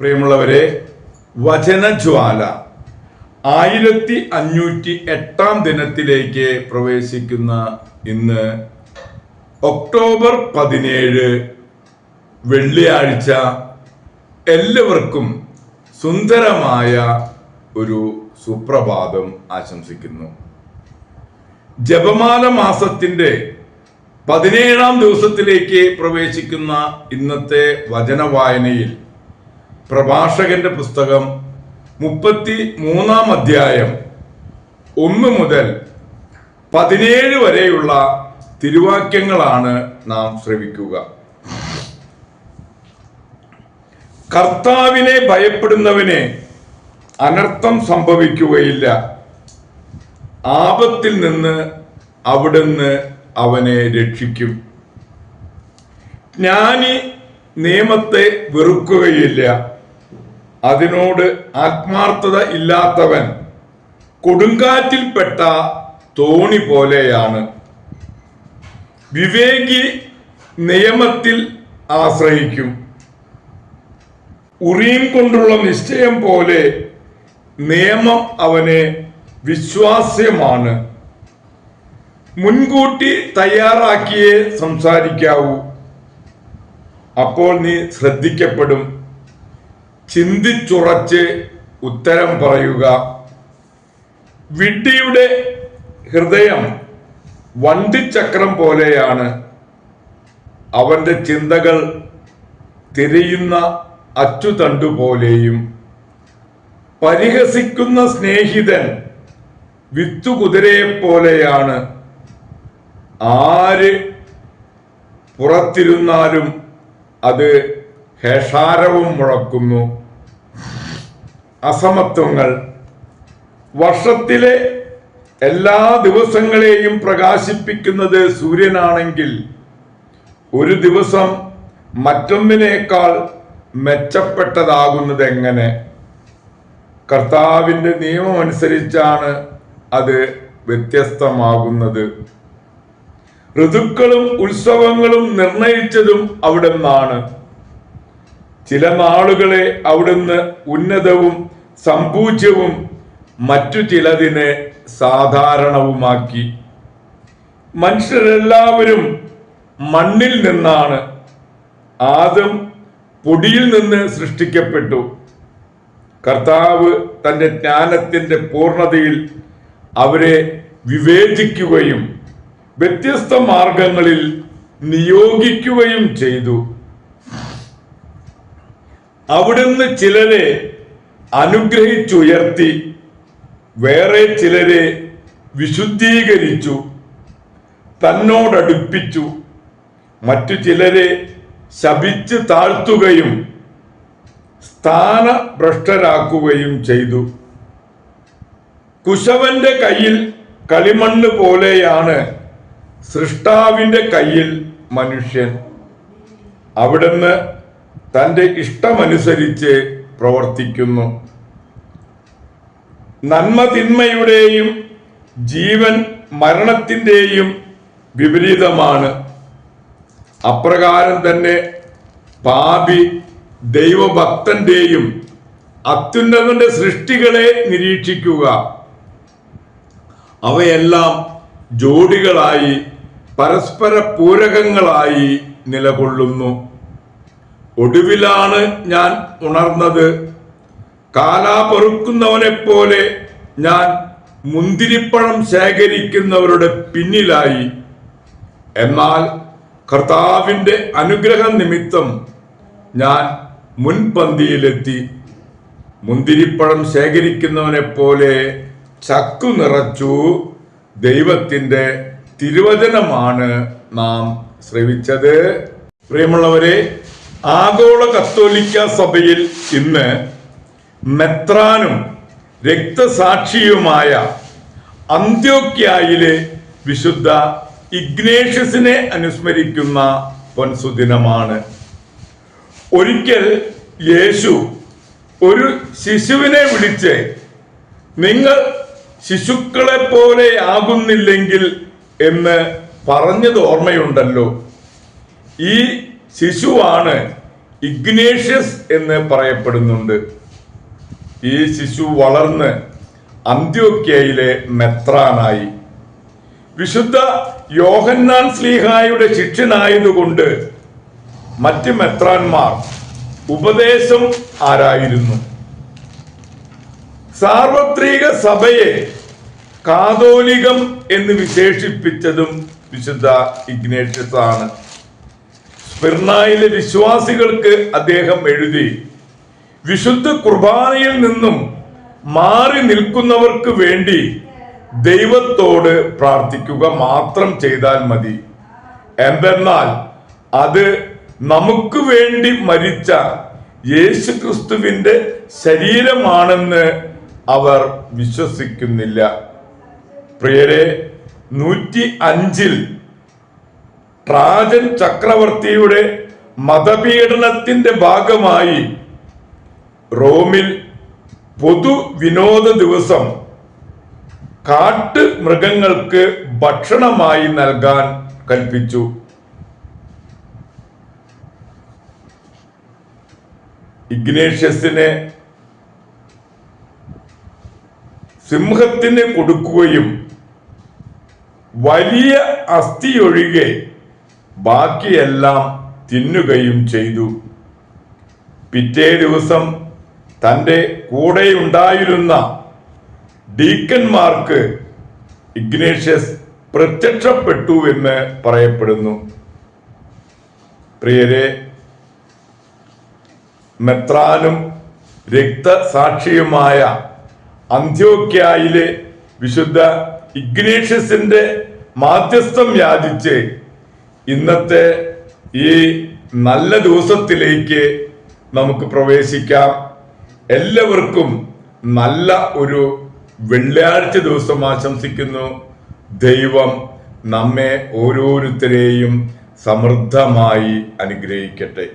പ്രിയമുള്ളവരെ വചനജ്വാല ആയിരത്തി അഞ്ഞൂറ്റി എട്ടാം ദിനത്തിലേക്ക് പ്രവേശിക്കുന്ന ഇന്ന് ഒക്ടോബർ പതിനേഴ് വെള്ളിയാഴ്ച എല്ലാവർക്കും സുന്ദരമായ ഒരു സുപ്രഭാതം ആശംസിക്കുന്നു. ജപമാല മാസത്തിന്റെ പതിനേഴാം ദിവസത്തിലേക്ക് പ്രവേശിക്കുന്ന ഇന്നത്തെ വചന വായനയിൽ പ്രഭാഷകന്റെ പുസ്തകം മുപ്പത്തി മൂന്നാം അധ്യായം ഒന്ന് മുതൽ പതിനേഴ് വരെയുള്ള തിരുവാക്യങ്ങളാണ് നാം ശ്രവിക്കുക. കർത്താവിനെ ഭയപ്പെടുന്നവനെ അനർത്ഥം സംഭവിക്കുകയില്ല. ആപത്തിൽ നിന്ന് അവിടുന്ന് അവനെ രക്ഷിക്കും. ജ്ഞാനി നിയമത്തെ വെറുക്കുകയില്ല. അതിനോട് ആത്മാർത്ഥത ഇല്ലാത്തവൻ കൊടുങ്കാറ്റിൽപ്പെട്ട തോണി പോലെയാണ്. വിവേകി നിയമത്തിൽ ആശ്രയിക്കും. ഉറിയും കൊണ്ടുള്ള നിശ്ചയം പോലെ നിയമം അവനെ വിശ്വാസ്യമാണ്. മുൻകൂട്ടി തയ്യാറാക്കിയേ സംസാരിക്കാവൂ. അപ്പോൾ നീ ശ്രദ്ധിക്കപ്പെടും. ചിന്തിച്ചുറച്ച് ഉത്തരം പറയുക. വിഡ്ഢിയുടെ ഹൃദയം വണ്ടിച്ചക്രം പോലെയാണ്. അവന്റെ ചിന്തകൾ തിരിയുന്ന അച്ചുതണ്ടു പോലെയും പരിഹസിക്കുന്ന സ്നേഹിതൻ വിത്തുകുതിരയെ പോലെയാണ് ആര് പുറത്തിരുന്നാലും അത് ഹേഷാരവും മുഴക്കുന്നു. അസമത്വങ്ങൾ. വർഷത്തിലെ എല്ലാ ദിവസങ്ങളെയും പ്രകാശിപ്പിക്കുന്നത് സൂര്യനാണെങ്കിൽ ഒരു ദിവസം മറ്റൊന്നിനേക്കാൾ മെച്ചപ്പെട്ടതാകുന്നത് എങ്ങനെ? കർത്താവിന്റെ നിയമം അനുസരിച്ചാണ് അത് വ്യത്യസ്തമാകുന്നത്. ഋതുക്കളും ഉത്സവങ്ങളും നിർണയിച്ചതും അവിടെ നിന്നാണ് ചില നാളുകളെ അവിടുന്ന് ഉന്നതവും സമ്പൂജ്യവും മറ്റു ചിലതിനെ സാധാരണവുമാക്കി. മനുഷ്യരെല്ലാവരും മണ്ണിൽ നിന്നാണ്. ആദം പൊടിയിൽ നിന്ന് സൃഷ്ടിക്കപ്പെട്ടു. കർത്താവ് തന്റെ ജ്ഞാനത്തിന്റെ പൂർണതയിൽ അവരെ വിവേചിക്കുകയും വ്യത്യസ്ത മാർഗങ്ങളിൽ നിയോഗിക്കുകയും ചെയ്തു. അവിടുന്ന് ചിലരെ അനുഗ്രഹിച്ചുയർത്തി വേറെ ചിലരെ വിശുദ്ധീകരിച്ചു തന്നോടടുപ്പിച്ചു. മറ്റു ചിലരെ ശപിച്ച് താഴ്ത്തുകയും സ്ഥാനഭ്രഷ്ടരാക്കുകയും ചെയ്തു. കുശവന്റെ കയ്യിൽ കളിമണ്ണ് പോലെയാണ് സൃഷ്ടാവിന്റെ കയ്യിൽ മനുഷ്യൻ. അവിടുന്ന് തന്റെ ഇഷ്ടമനുസരിച്ച് പ്രവർത്തിക്കുന്നു. നന്മ തിന്മയുടെയും ജീവൻ മരണത്തിന്റെയും വിപരീതമാണ്. അപ്രകാരം തന്നെ പാപി ദൈവഭക്തന്റെയും അത്യുന്നതന്റെ സൃഷ്ടികളെ നിരീക്ഷിക്കുക. അവയെല്ലാം ജോഡികളായി പരസ്പര പൂരകങ്ങളായി നിലകൊള്ളുന്നു. ഒടുവിലാണ് ഞാൻ ഉണർന്നത്. കാലാപൊറുക്കുന്നവനെ പോലെ ഞാൻ മുന്തിരിപ്പഴം ശേഖരിക്കുന്നവരുടെ പിന്നിലായി. എന്നാൽ കർത്താവിന്റെ അനുഗ്രഹം നിമിത്തം ഞാൻ മുൻപന്തിയിലെത്തി. മുന്തിരിപ്പഴം ശേഖരിക്കുന്നവനെ പോലെ ചക്കു നിറച്ചു ദൈവത്തിന്റെ തിരുവചനമാണ് നാം ശ്രവിച്ചത്. പ്രിയമുള്ളവരെ ആഗോള കത്തോലിക്ക സഭയിൽ ഇന്ന് മെത്രാനും രക്തസാക്ഷിയുമായ അന്ത്യോക്യായിലെ വിശുദ്ധ ഇഗ്നേഷ്യസിനെ അനുസ്മരിക്കുന്ന പൊൻസുദിനമാണ്. ഒരിക്കൽ യേശു ഒരു ശിശുവിനെ വിളിച്ച് നിങ്ങൾ ശിശുക്കളെ പോലെ ആകുന്നില്ലെങ്കിൽ എന്ന് പറഞ്ഞത് ഓർമ്മയുണ്ടല്ലോ. ഈ ശിശുവാണ് ഇഗ്നേഷ്യസ് എന്ന് പറയപ്പെടുന്നുണ്ട്. ഈ ശിശു വളർന്ന് അന്ത്യോക്യയിലെ മെത്രാനായി. വിശുദ്ധ യോഹന്നാൻ സ്ലീഹായുടെ ശിഷ്യനായതുകൊണ്ട് മറ്റ് മെത്രാന്മാർ ഉപദേശം ആരായിരുന്നു? സാർവത്രിക സഭയെ കാതോലികം എന്ന് വിശേഷിപ്പിച്ചതും വിശുദ്ധ ഇഗ്നേഷ്യസ് ആണ് സ്പിർണായിലെ വിശ്വാസികൾക്ക് അദ്ദേഹം എഴുതി വിശുദ്ധ കുർബാനയിൽ നിന്നും മാറി നിൽക്കുന്നവർക്ക് വേണ്ടി ദൈവത്തോട് പ്രാർത്ഥിക്കുക മാത്രം ചെയ്താൽ മതി. എന്തെന്നാൽ അത് നമുക്ക് വേണ്ടി മരിച്ച യേശു ക്രിസ്തുവിന്റെ ശരീരമാണെന്ന് അവർ വിശ്വസിക്കുന്നില്ല. പ്രിയരെ നൂറ്റി അഞ്ചിൽ ട്രാജൻ ചക്രവർത്തിയുടെ മതപീഡനത്തിന്റെ ഭാഗമായി റോമിൽ പൊതു വിനോദ ദിവസം കാട്ട് മൃഗങ്ങൾക്ക് ഭക്ഷണമായി നൽകാൻ കൽപ്പിച്ചു. ഇഗ്നേഷ്യസിനെ സിംഹത്തിന് കൊടുക്കുകയും വലിയ അസ്ഥിയൊഴികെ ബാക്കിയെല്ലാം തിന്നുകയും ചെയ്തു. പിറ്റേ ദിവസം തന്റെ കൂടെയുണ്ടായിരുന്ന ഡീക്കന്മാർക്ക് ഇഗ്നേഷ്യസ് പ്രത്യക്ഷപ്പെട്ടു എന്ന് പറയപ്പെടുന്നു. പ്രിയരെ മെത്രാനും രക്തസാക്ഷിയുമായ അന്ത്യോക്യായിലെ വിശുദ്ധ ഇഗ്നേഷ്യസിന്റെ മാധ്യസ്ഥം യാചിച്ച് ഇന്നത്തെ ഈ നല്ല ദിവസത്തിലേക്ക് നമുക്ക് പ്രവേശിക്കാം. എല്ലാവർക്കും നല്ല ഒരു വെള്ളിയാഴ്ച ദിവസം ആശംസിക്കുന്നു. ദൈവം നമ്മെ ഓരോരുത്തരെയും സമൃദ്ധമായി അനുഗ്രഹിക്കട്ടെ.